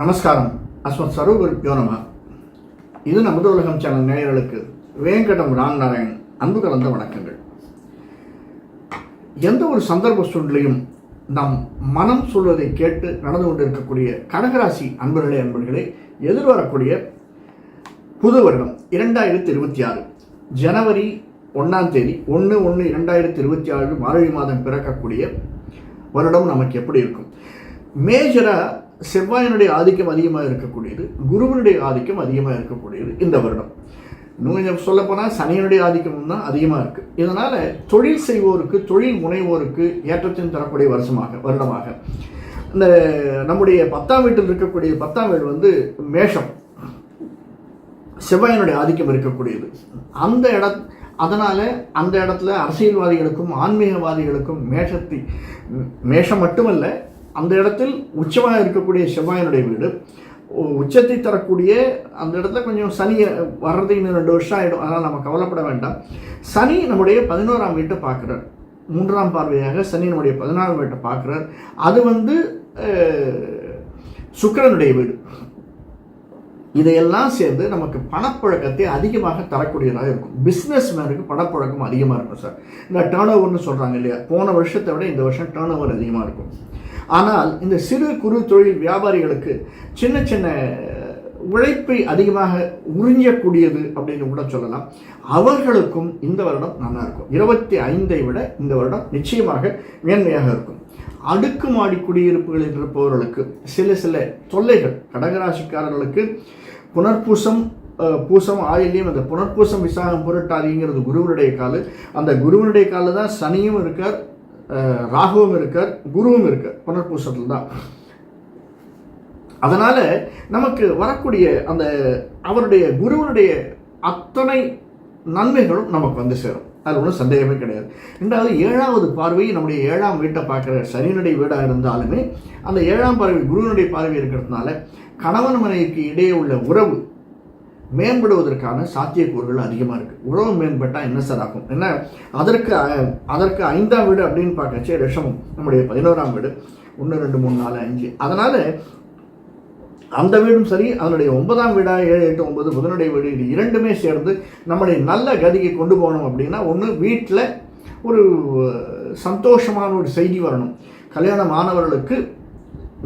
நமஸ்காரம். அஸ்மத் சரூபர் யோனமா இது நமது உலகம் சேனல் நேயர்களுக்கு வேங்கடம் ராம்நாராயண் அன்பு கலந்த வணக்கங்கள். எந்த ஒரு சந்தர்ப்ப சூழ்நிலையும் நம் மனம் சொல்வதை கேட்டு நடந்து கொண்டிருக்கக்கூடிய கடகராசி அன்பர்களே அன்பர்களே எதிர்வரக்கூடிய புது வருடம் இரண்டாயிரத்தி இருபத்தி ஆறு ஜனவரி ஒன்றாம் தேதி ஒன்று ஒன்று இரண்டாயிரத்தி இருபத்தி ஆறு மார்கழி மாதம் பிறக்கக்கூடிய வருடம் நமக்கு எப்படி இருக்கும்? மேஜராக செவ்வாயினுடைய ஆதிக்கம் அதிகமாக இருக்கக்கூடியது குருவனுடைய ஆதிக்கம் அதிகமாக இருக்கக்கூடியது இந்த வருடம். இன்னும் கொஞ்சம் சொல்லப்போனால் சனியனுடைய ஆதிக்கம் தான் அதிகமாக இருக்குது இதனால் தொழில் செய்வோருக்கு தொழில் முனைவோருக்கு ஏற்றத்தின் தரக்கூடிய வருஷமாக வருடமாக. இந்த நம்முடைய பத்தாம் வீட்டில் இருக்கக்கூடிய பத்தாம் வீடு வந்து மேஷம். செவ்வாயினுடைய ஆதிக்கம் இருக்கக்கூடியது. அந்த இட அதனால் அந்த இடத்துல அரசியல்வாதிகளுக்கும் ஆன்மீகவாதிகளுக்கும் மேஷத்தை மேஷம் மட்டுமல்ல அந்த இடத்தில் உச்சமாக இருக்கக்கூடிய செவ்வாயினுடைய வீடு. உச்சத்தை தரக்கூடிய அந்த இடத்துல கொஞ்சம் சனி வர்றது இன்னும் ரெண்டு வருஷம் ஆகிடும் அதனால் நம்ம கவலைப்பட வேண்டாம். சனி நம்முடைய பதினோராம் வீட்டை பார்க்குறார். மூன்றாம் பார்வையாக சனி நம்முடைய பதினாறாம் வீட்டை பார்க்குறார். அது வந்து சுக்கரனுடைய வீடு. இதையெல்லாம் சேர்ந்து நமக்கு பணப்புழக்கத்தை அதிகமாக தரக்கூடியதாக இருக்கும். பிஸ்னஸ் மேனுக்கு பணப்புழக்கம் அதிகமாக இருக்கும் சார். இந்த டேர்ன் ஓவர்னு சொல்கிறாங்க இல்லையா? போன வருஷத்தை விட இந்த வருஷம் டேர்ன் ஓவர் அதிகமாக இருக்கும். ஆனால் இந்த சிறு குறு தொழில் வியாபாரிகளுக்கு சின்ன சின்ன உழைப்பை அதிகமாக உறிஞ்சக்கூடியது அப்படின்னு கூட சொல்லலாம். அவர்களுக்கும் இந்த வருடம் நல்லா இருக்கும். இருபத்தி ஐந்தை விட இந்த வருடம் நிச்சயமாக மேன்மையாக இருக்கும். அடுக்குமாடி குடியிருப்புகளில் இருப்பவர்களுக்கு சில சில தொல்லைகள். கடகராசிக்காரர்களுக்கு புனர்பூசம் பூசம் ஆயிலையும் அந்த புனர்பூசம் விசாகம் புரட்டாதிங்கிறது குருவனுடைய காலு. அந்த குருவனுடைய காலு தான் சனியும் இருக்கார் ராகுவும் இருக்கார் குருவும் இருக்கார். புனர்பூசத்தில் தான். அதனால் நமக்கு வரக்கூடிய அந்த அவருடைய குருவனுடைய அத்தனை நன்மைகளும் நமக்கு வந்து சேரும். அது ஒன்றும் சந்தேகமே கிடையாது. ரெண்டாவது ஏழாவது பார்வை நம்முடைய ஏழாம் வீட்டை பார்க்குற சனியினுடைய வீடாக இருந்தாலுமே அந்த ஏழாம் பார்வை குருவனுடைய பார்வை இருக்கிறதுனால கணவன் மனைவிக்கு இடையே உள்ள உறவு மேம்படுவதற்கான சாத்தியக்கூறுகள் அதிகமாக இருக்குது உறவு மேம்பட்டால் என்ன சார் ஆகும்? என்ன? அதற்கு அதற்கு ஐந்தாம் வீடு அப்படின்னு பார்க்கச்சே ரிஷமம் நம்முடைய பதினோராம் வீடு. ஒன்று ரெண்டு மூணு நாலு அஞ்சு. அதனால் அந்த வீடும் சரி அதனுடைய ஒன்பதாம் வீடாக ஏழு எட்டு ஒன்பது புதனுடைய வீடு இது இரண்டுமே சேர்ந்து நம்முடைய நல்ல கதிக்கு கொண்டு போகணும் அப்படின்னா ஒன்று வீட்டில் ஒரு சந்தோஷமான ஒரு செய்தி வரணும். கல்யாணம் ஆனவர்களுக்கு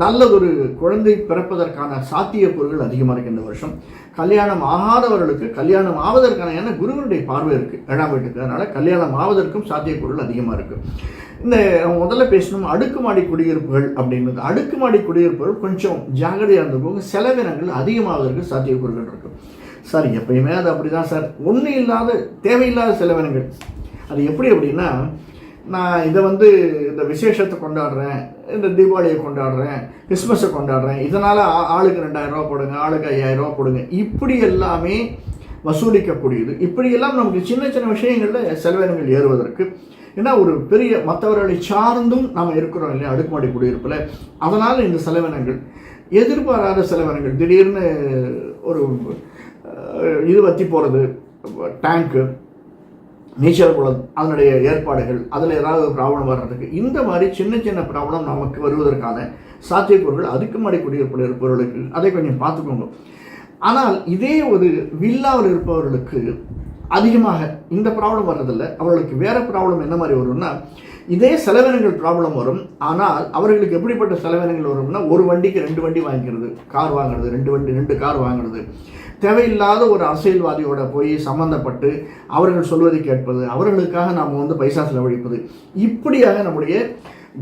நல்லதொரு குழந்தை பிறப்பதற்கான சாத்தியக்கூறுகள் அதிகமாக இருக்கு இந்த வருஷம். கல்யாணம் ஆகாதவர்களுக்கு கல்யாணம் ஆவதற்கான ஏன்னா குருவனுடைய பார்வை இருக்குது ஏழாம் வீட்டுக்கு அதனால் கல்யாணம் ஆவதற்கும் சாத்தியக்கூறுகள் அதிகமாக இருக்குது இந்த முதல்ல பேசணும் அடுக்குமாடி குடியிருப்புகள் அப்படின்றது. அடுக்குமாடி குடியிருப்புகள் கொஞ்சம் ஜாகிரதையாக இருந்துக்கோங்க செலவினங்கள் அதிகமாவதற்கு சாத்தியக்கூறுகள் இருக்கு. சார் எப்பயுமே அது அப்படி தான் சார். ஒன்றும் இல்லாத தேவையில்லாத செலவினங்கள். அது எப்படி அப்படின்னா நான் இதை வந்து இந்த விசேஷத்தை கொண்டாடுறேன் இந்த தீபாவளியை கொண்டாடுறேன் கிறிஸ்மஸை கொண்டாடுறேன் இதனால் ஆளுக்கு ரெண்டாயிரம் ரூபா போடுங்க ஆளுக்கு ஐயாயிரம் ரூபா போடுங்க. இப்படி எல்லாமே வசூலிக்கக்கூடியது. இப்படியெல்லாம் நமக்கு சின்ன சின்ன விஷயங்களில் செலவினங்கள் ஏறுவதற்கு. ஏன்னா ஒரு பெரிய மற்றவர்களை சார்ந்தும் நாம் இருக்கிறோம் இல்லையா அடுக்குமாடி குடியிருப்பில். அதனால் இந்த செலவினங்கள் எதிர்பாராத செலவினங்கள். திடீர்னு ஒரு இது வத்தி போகிறது டேங்க்கு. நீச்சல் குளம் அதனுடைய ஏற்பாடுகள் அதில் ஏதாவது ப்ராப்ளம் வர்றதுக்கு இந்த மாதிரி சின்ன சின்ன ப்ராப்ளம் நமக்கு வருவதற்கான சாத்தியக்கூறுகள் அதுக்குமாடி குடியிருப்பில் இருப்பவர்களுக்கு அதை கொஞ்சம் பார்த்துக்கோங்க. ஆனால் இதே ஒரு வில்லாவில் இருப்பவர்களுக்கு அதிகமாக இந்த ப்ராப்ளம் வர்றதில்ல. அவர்களுக்கு வேறு ப்ராப்ளம் என்ன மாதிரி வரும்னா இதே செலவினங்கள் ப்ராப்ளம் வரும். ஆனால் அவர்களுக்கு எப்படிப்பட்ட செலவினங்கள் வரும்னா ஒரு வண்டிக்கு ரெண்டு வண்டி வாங்கிக்கிறது. கார் வாங்குறது ரெண்டு வண்டி ரெண்டு கார் வாங்குறது. தேவையில்லாத ஒரு அரசியல்வாதியோட போய் சம்மந்தப்பட்டு அவர்கள் சொல்வதை கேட்பது அவர்களுக்காக நாம் வந்து பைசா செலவழிப்பது இப்படியாக நம்முடைய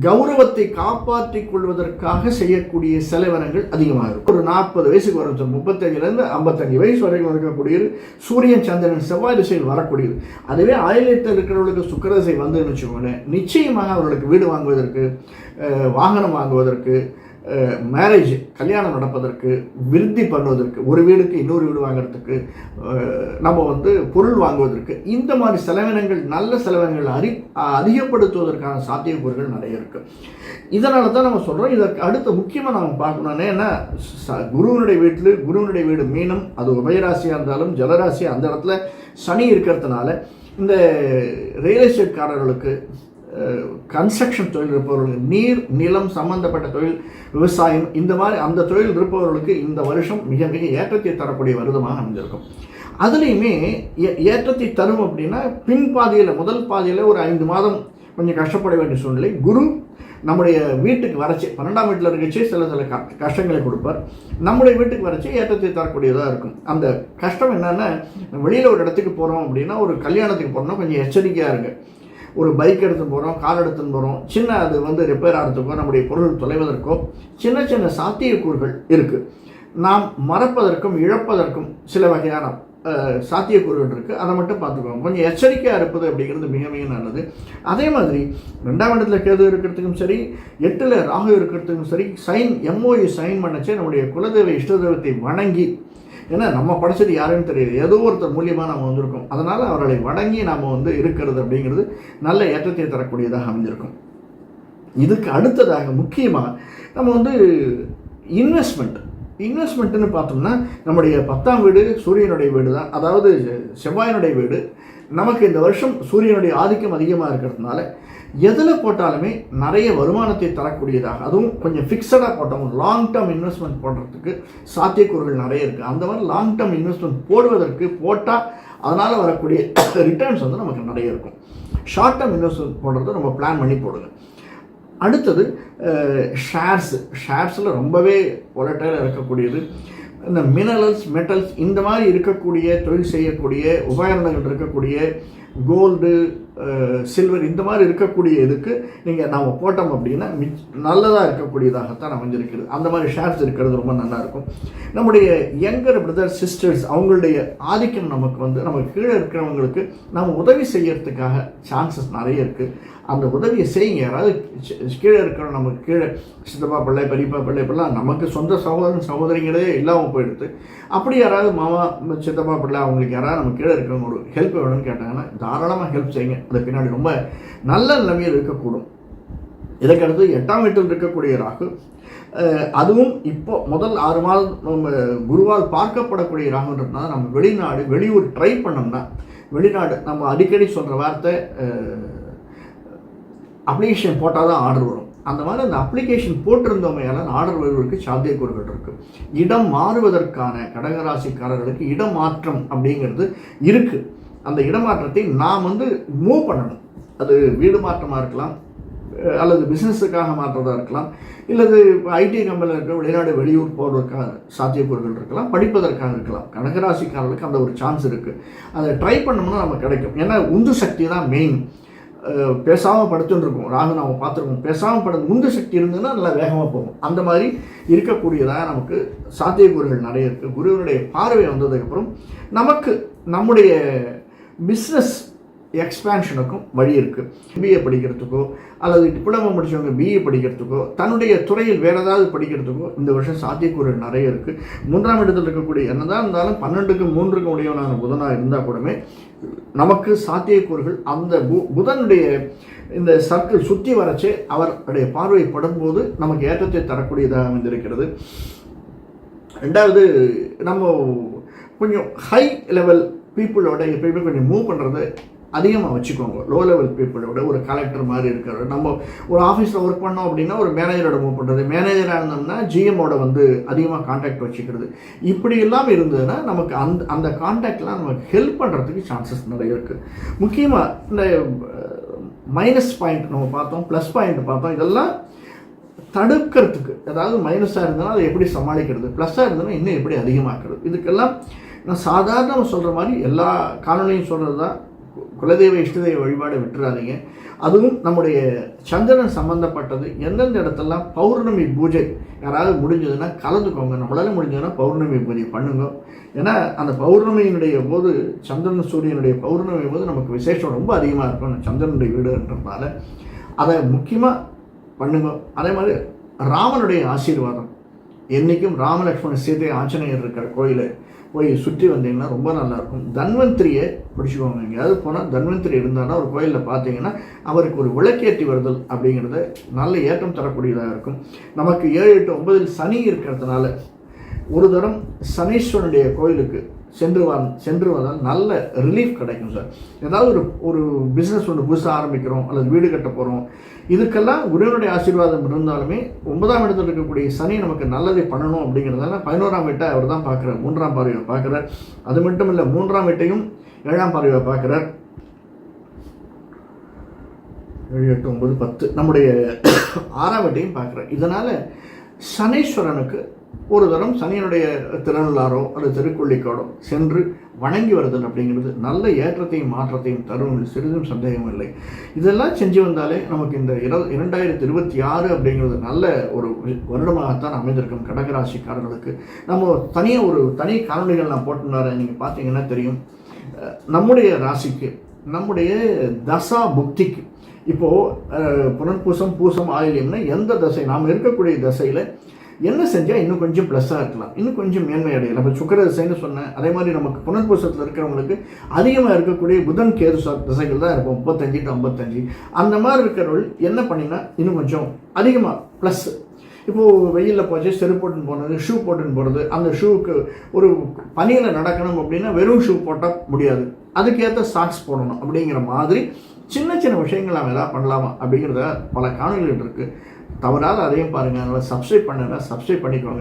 கௌரவத்தை காப்பாற்றிக் கொள்வதற்காக செய்யக்கூடிய செலவினங்கள் அதிகமாக இருக்கும். ஒரு நாற்பது வயசுக்கு வரும் முப்பத்தஞ்சிலேருந்து ஐம்பத்தஞ்சு வயசு வரைக்கும் இருக்கக்கூடியது சூரியன் சந்திரன் செவ்வாய் திசையில் வரக்கூடியது. அதுவே ஆயிலத்தில் இருக்கிறவர்களுக்கு சுக்கரதிசை வந்துன்னு வச்சுக்கோங்களேன் நிச்சயமாக அவர்களுக்கு வீடு வாங்குவதற்கு வாகனம் வாங்குவதற்கு மேரேஜ் கல்யாணம் நடப்பதற்கு விருத்தி பண்ணுவதற்கு ஒரு வீடுக்கு இன்னொரு வீடு வாங்குறதுக்கு நம்ம வந்து பொருள் வாங்குவதற்கு இந்த மாதிரி செலவினங்கள் நல்ல செலவினங்கள் அறி அதிகப்படுத்துவதற்கான சாத்தியக்கூறுகள் நிறைய இருக்குது இதனால தான் நம்ம சொல்கிறோம் இதற்கு அடுத்த முக்கியமாக நம்ம பார்க்கணும்னா என்ன? குருவனுடைய வீட்டில் குருவனுடைய வீடு மீனம் அது உபயராசியாக இருந்தாலும் ஜலராசியாக அந்த இடத்துல சனி இருக்கிறதுனால இந்த ரியல் எஸ்டேட்காரர்களுக்கு கன்ஸ்ட்ரக்ஷன் தொழில் இருப்பவர்களுக்கு நீர் நிலம் சம்பந்தப்பட்ட தொழில் விவசாயம் இந்த மாதிரி அந்த தொழில் இருப்பவர்களுக்கு இந்த வருஷம் மிக மிக ஏற்றத்தை தரக்கூடிய வருதமாக அமைஞ்சிருக்கும் அதுலேயுமே ஏ- ஏற்றத்தை தரும் அப்படின்னா பின்பாதையில் முதல் பாதையில் ஒரு ஐந்து மாதம் கொஞ்சம் கஷ்டப்பட வேண்டிய சூழ்நிலை. குரு நம்முடைய வீட்டுக்கு வரச்சு பன்னெண்டாம் வீட்டில் இருக்கச்சு சில சில கஷ்டங்களை கொடுப்பார். நம்முடைய வீட்டுக்கு வரச்சு ஏற்றத்தை தரக்கூடியதாக இருக்கும். அந்த கஷ்டம் என்னென்னா வெளியில் ஒரு இடத்துக்கு போகிறோம் அப்படின்னா ஒரு கல்யாணத்துக்கு போகிறோம்னா கொஞ்சம் எச்சரிக்கையாக இருக்குது ஒரு பைக் எடுத்துன்னு போகிறோம் கார் எடுத்துன்னு போகிறோம் சின்ன அது வந்து ரிப்பேர் ஆகிறதுக்கோ நம்முடைய பொருள் தொலைவதற்கோ சின்ன சின்ன சாத்தியக்கூறுகள் இருக்குது நாம் மறப்பதற்கும் இழப்பதற்கும் சில வகையான சாத்தியக்கூறுகள் இருக்குது அதை மட்டும் பார்த்துக்கோங்க. கொஞ்சம் எச்சரிக்கையாக இருப்பது அப்படிங்கிறது மிக மிக நல்லது. அதே மாதிரி ரெண்டாம் இடத்துல கேது இருக்கிறதுக்கும் சரி எட்டில் ராகு இருக்கிறதுக்கும் சரி சைன் எம்ஓயு சைன் பண்ணச்சே நம்முடைய குலதெய்வ இஷ்ட தெய்வத்தை வணங்கி ஏன்னா நம்ம படித்தது யாருன்னு தெரியாது ஏதோ ஒருத்தர் மூலியமாக நம்ம வந்திருக்கோம். அதனால் அவர்களை வணங்கி நாம் வந்து இருக்கிறது அப்படிங்கிறது நல்ல ஏற்றத்தை தரக்கூடியதாக அமைஞ்சிருக்கும். இதுக்கு அடுத்ததாக முக்கியமாக நம்ம வந்து இன்வெஸ்ட்மெண்ட் இன்வெஸ்ட்மெண்ட்டுன்னு பார்த்தோம்னா நம்முடைய பத்தாம் வீடு சூரியனுடைய வீடு தான் அதாவது செவ்வாயினுடைய வீடு நமக்கு இந்த வருஷம் சூரியனுடைய ஆதிக்கம் அதிகமாக இருக்கிறதுனால எதில் போட்டாலுமே நிறைய வருமானத்தை தரக்கூடியதாக அதுவும் கொஞ்சம் ஃபிக்ஸடாக போட்டோம். லாங் டேர்ம் இன்வெஸ்ட்மெண்ட் போடுறதுக்கு சாத்தியக்கூறுகள் நிறைய இருக்குது அந்த மாதிரி லாங் டேர்ம் இன்வெஸ்ட்மெண்ட் போடுவதற்கு போட்டால் அதனால் வரக்கூடிய ரிட்டர்ன்ஸ் வந்து நமக்கு நிறைய இருக்கும். ஷார்ட் டேர்ம் இன்வெஸ்ட்மெண்ட் போடுறது நம்ம பிளான் பண்ணி போடுங்க. அடுத்தது ஷேர்ஸ் ஷேர்ஸில் ரொம்பவே ஒலட்டையில் இருக்கக்கூடியது. இந்த மினரல்ஸ் மெட்டல்ஸ் இந்த மாதிரி இருக்கக்கூடிய தொழில் செய்யக்கூடிய உபகரணங்கள் இருக்கக்கூடிய கோல்டு சில்வர் இந்த மாதிரி இருக்கக்கூடிய இதுக்கு நீங்கள் நாம் போட்டோம் அப்படின்னா மிச் நல்லதாக இருக்கக்கூடியதாகத்தான் அமைஞ்சிருக்கிறது அந்த மாதிரி ஷேர்ஸ் இருக்கிறது ரொம்ப நல்லாயிருக்கும். நம்முடைய யங்கர் பிரதர் சிஸ்டர்ஸ் அவங்களுடைய ஆதிக்கம் நமக்கு வந்து நமக்கு கீழே இருக்கிறவங்களுக்கு நாம் உதவி செய்யறதுக்காக சான்சஸ் நிறைய இருக்குது அந்த உதவியை செய்யுங்க. யாராவது கீழே இருக்கிற நமக்கு கீழே சித்தப்பா பிள்ளை பெரியப்பா பிள்ளை இப்பெல்லாம் நமக்கு சொந்த சகோதரன் சகோதரிங்களே இல்லாமல் போயிடுது. அப்படி யாராவது மாமா சித்தப்பா பிள்ளை அவங்களுக்கு யாராவது நம்ம கீழே இருக்கிறவங்க ஒரு ஹெல்ப் வேணும்னு கேட்டாங்கன்னா தாராளமாக ஹெல்ப் செய்யுங்க. அது பின்னாடி ரொம்ப நல்ல நிலைமையில் இருக்கக்கூடும். இதற்கடுத்து எட்டாம் வீட்டில் இருக்கக்கூடிய ராகு அதுவும் இப்போ முதல் ஆறு மாதம் நம்ம குருவால் பார்க்கப்படக்கூடிய ராகுன்றதுனால நம்ம வெளிநாடு வெளியூர் ட்ரை பண்ணோம்னா வெளிநாடு நம்ம அடிக்கடி சொல்கிற வார்த்தை அப்ளிகேஷன் போட்டால் தான் ஆர்டர் வரும். அந்த மாதிரி அந்த அப்ளிகேஷன் போட்டிருந்தோமையால் ஆர்டர் வருவதற்கு சாத்தியக்கூறுகள் இருக்குது இடம் மாறுவதற்கான கடகராசிக்காரர்களுக்கு இடம் மாற்றம் அப்படிங்கிறது இருக்குது அந்த இடமாற்றத்தை நாம் வந்து மூவ் பண்ணணும். அது வீடு மாற்றமாக இருக்கலாம் அல்லது பிஸ்னஸுக்காக மாற்றதாக இருக்கலாம் இல்லது ஐடி கம்பெனியில் இருக்கிற வெளிநாடு வெளியூர் போகிறதுக்காக சாத்தியக்கூறுகள் இருக்கலாம் படிப்பதற்காக இருக்கலாம். கடகராசிக்காரர்களுக்கு அந்த ஒரு சான்ஸ் இருக்குது அதை ட்ரை பண்ணோம்னா நமக்கு கிடைக்கும். ஏன்னா உந்து சக்தி தான் மெயின் பேசாமல் படுத்துன்னு ராகு நாம் பார்த்துருக்கோம் பேசாமல் படுத்து உந்து சக்தி இருந்ததுன்னா நல்லா வேகமாக போகும். அந்த மாதிரி இருக்கக்கூடியதாக நமக்கு சாத்தியக்கூறுகள் நிறைய இருக்குது குருவினுடைய பார்வை வந்ததுக்கப்புறம் நமக்கு நம்முடைய பிஸ்னஸ் எக்ஸ்பேன்ஷனுக்கும் வழி இருக்குது பிஏ படிக்கிறதுக்கோ அல்லது டிப்ளமோ முடித்தவங்க பிஏ படிக்கிறதுக்கோ தன்னுடைய துறையில் வேறு ஏதாவது படிக்கிறதுக்கோ இந்த வருஷம் சாத்தியக்கூறுகள் நிறைய இருக்குது மூன்றாம் இடத்தில் இருக்கக்கூடிய என்னதான் இருந்தாலும் பன்னெண்டுக்கு மூன்றுக்கு உடையவனான புதனாக இருந்தால் கூடமே நமக்கு சாத்தியக்கூறுகள் அந்த பு புதனுடைய இந்த சர்க்கிள் சுற்றி வரச்சே அவருடைய பார்வை படும்போது நமக்கு ஏற்றத்தை தரக்கூடியதாக அமைந்திருக்கிறது. ரெண்டாவது நம்ம கொஞ்சம் ஹை லெவல் பீப்புளோட எப்பயுமே கொஞ்சம் மூவ் பண்ணுறது அதிகமாக வச்சுக்கோங்க. லோ லெவல் பீப்புளோட ஒரு கலெக்டர் மாதிரி இருக்கிற நம்ம ஒரு ஆஃபீஸில் ஒர்க் பண்ணோம் அப்படின்னா ஒரு மேனேஜரோட மூவ் பண்ணுறது மேனேஜராக இருந்தோம்னா ஜிஎம்மோட வந்து அதிகமாக காண்டாக்ட் வச்சுக்கிறது. இப்படி எல்லாம் இருந்ததுன்னா நமக்கு அந்த அந்த காண்டாக்ட்லாம் நமக்கு ஹெல்ப் பண்ணுறதுக்கு சான்சஸ் நிறைய இருக்குது முக்கியமாக இந்த மைனஸ் பாயிண்ட் நம்ம பார்த்தோம் ப்ளஸ் பாயிண்ட் பார்த்தோம் இதெல்லாம் தடுக்கிறதுக்கு அதாவது மைனஸாக இருந்ததுன்னா அதை எப்படி சமாளிக்கிறது? ப்ளஸ்ஸாக இருந்ததுன்னா இன்னும் எப்படி அதிகமாக்குறது? இதுக்கெல்லாம் நான் சாதாரண சொல்கிற மாதிரி எல்லா காணொலியும் சொல்கிறது தான் குலதெய்வ இஷ்டதெய்வ வழிபாடை விட்டுறாதீங்க. அதுவும் நம்முடைய சந்திரன் சம்மந்தப்பட்டது எந்தெந்த இடத்துலலாம் பௌர்ணமி பூஜை யாராவது முடிஞ்சதுன்னா கலந்துக்கோங்க. நம்மளால் முடிஞ்சதுன்னா பௌர்ணமி பூஜை பண்ணுங்க. ஏன்னா அந்த பௌர்ணமியினுடைய போது சந்திரன் சூரியனுடைய பௌர்ணமி போது நமக்கு விசேஷம் ரொம்ப அதிகமாக இருக்கும். சந்திரனுடைய வீடுன்றதுனால அதை முக்கியமாக பண்ணுங்க. அதே மாதிரி ராமனுடைய ஆசீர்வாதம். என்றைக்கும் ராமலக்ஷ்மண சீதை ஆஞ்சநேயர் இருக்கிற கோயிலை போய் சுற்றி வந்தீங்கன்னா ரொம்ப நல்லாயிருக்கும். தன்வந்திரியை பிடிச்சிக்கோங்க எங்கேயாவது போனால் தன்வந்திரி இருந்தாலும் ஒரு கோயிலில் பார்த்தீங்கன்னா அவருக்கு ஒரு விளக்கேற்றி வருதல் அப்படிங்கிறத நல்ல ஏற்றம் தரக்கூடியதாக இருக்கும். நமக்கு ஏழு எட்டு ஒன்பதில் சனி இருக்கிறதுனால ஒரு தரம் சனீஸ்வரனுடைய கோயிலுக்கு சென்று வா சென்று வந்தால் நல்ல ரிலீஃப் கிடைக்கும் சார் ஏதாவது ஒரு ஒரு பிஸ்னஸ் ஒன்று புதுசாக ஆரம்பிக்கிறோம் அல்லது வீடு கட்ட போகிறோம் இதுக்கெல்லாம் குருவனுடைய ஆசீர்வாதம் இருந்தாலுமே ஒன்பதாம் இடத்துல இருக்கக்கூடிய சனி நமக்கு நல்லதை பண்ணணும் அப்படிங்கிறதால பதினோராம் வீட்டை அவர் தான் பார்க்குறார். மூன்றாம் பார்வையை பார்க்குறார். அது மட்டும் இல்லை மூன்றாம் வீட்டையும் ஏழாம் பார்வையை பார்க்குறார். ஏழு எட்டு ஒன்பது பத்து. நம்முடைய ஆறாம் வீட்டையும் பார்க்குறார். இதனால் சனீஸ்வரனுக்கு ஒரு தரம் சனியனுடைய திருநள்ளாரோ அல்லது திருக்கொள்ளிக்காடோ சென்று வணங்கி வருதல் அப்படிங்கிறது நல்ல ஏற்றத்தையும் மாற்றத்தையும் தரும் சிறிதும் சந்தேகம் இல்லை. இதெல்லாம் செஞ்சு வந்தாலே நமக்கு இந்த இர இரண்டாயிரத்தி இருபத்தி ஆறு அப்படிங்கிறது நல்ல ஒரு வருடமாகத்தான் அமைந்திருக்கும் கடகராசிக்காரர்களுக்கு. நம்ம தனியாக ஒரு தனி காணொலிகள் நான் போட்டுனார நீங்கள் பார்த்தீங்கன்னா தெரியும். நம்முடைய ராசிக்கு நம்முடைய தசா புக்திக்கு இப்போது புனர்பூசம் பூசம் ஆயில்யம்னா எந்த தசை? நாம் இருக்கக்கூடிய தசையில் என்ன செஞ்சால் இன்னும் கொஞ்சம் ப்ளஸ்ஸாக இருக்கலாம். இன்னும் கொஞ்சம் மேன்மை அடையலாம். இப்போ சுக்கர திசைன்னு சொன்னேன் அதே மாதிரி நமக்கு புனர்பூசத்தில் இருக்கிறவங்களுக்கு அதிகமாக இருக்கக்கூடிய புதன் கேது திசைகள் தான் இருக்கும். முப்பத்தஞ்சு டு ஐம்பத்தஞ்சு. அந்த மாதிரி இருக்கிறவள் என்ன பண்ணினா இன்னும் கொஞ்சம் அதிகமாக ப்ளஸ் இப்போது வெயிலில் போச்சு செருப்பு போட்டுன்னு போனது ஷூ போட்டுன்னு போகிறது அந்த ஷூவுக்கு ஒரு பனியில் நடக்கணும் அப்படின்னா வெறும் ஷூ போட்டால் முடியாது. அதுக்கேற்ற சாக்ஸ் போடணும் அப்படிங்கிற மாதிரி சின்ன சின்ன விஷயங்கள் நாம் எதாவது பண்ணலாமா அப்படிங்கிறத பல காணொலிகள் இருக்குது தவறாத அதையும் பாருங்கள் அதனால் சப்ஸ்கிரைப் பண்ணுன்னா சப்ஸ்கிரைப் பண்ணிக்கோங்க.